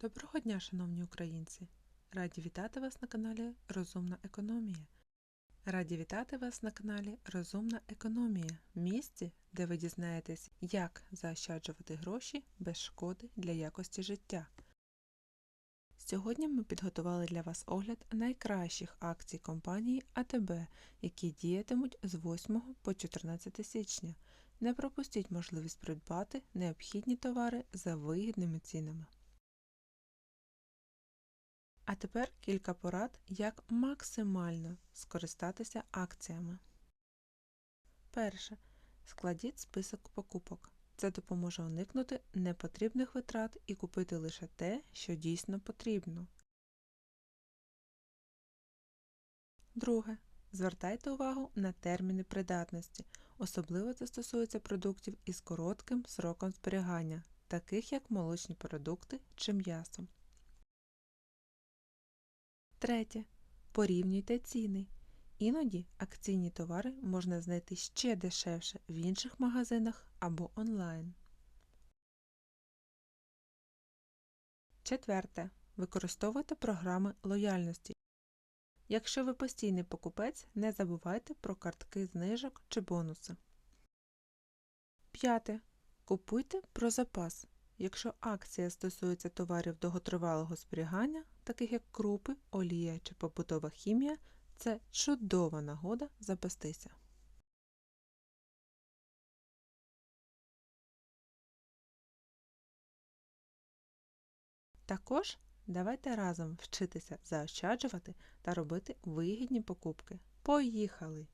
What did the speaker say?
Доброго дня, шановні українці! Раді вітати вас на каналі Розумна економія. Раді вітати вас на каналі Розумна економія, місці, де ви дізнаєтесь, як заощаджувати гроші без шкоди для якості життя. Сьогодні ми підготували для вас огляд найкращих акцій компанії АТБ, які діятимуть з 8 по 14 січня. Не пропустіть можливість придбати необхідні товари за вигідними цінами. А тепер кілька порад, як максимально скористатися акціями. Перше. Складіть список покупок. Це допоможе уникнути непотрібних витрат і купити лише те, що дійсно потрібно. Друге. Звертайте увагу на терміни придатності. Особливо це стосується продуктів із коротким сроком зберігання, таких як молочні продукти чи м'ясо. Третє. Порівнюйте ціни. Іноді акційні товари можна знайти ще дешевше в інших магазинах або онлайн. Четверте. Використовуйте програми лояльності. Якщо ви постійний покупець, не забувайте про картки знижок чи бонуси. П'яте. Купуйте про запас. Якщо акція стосується товарів довготривалого зберігання, таких як крупи, олія чи побутова хімія, це чудова нагода запастися. Також давайте разом вчитися заощаджувати та робити вигідні покупки. Поїхали!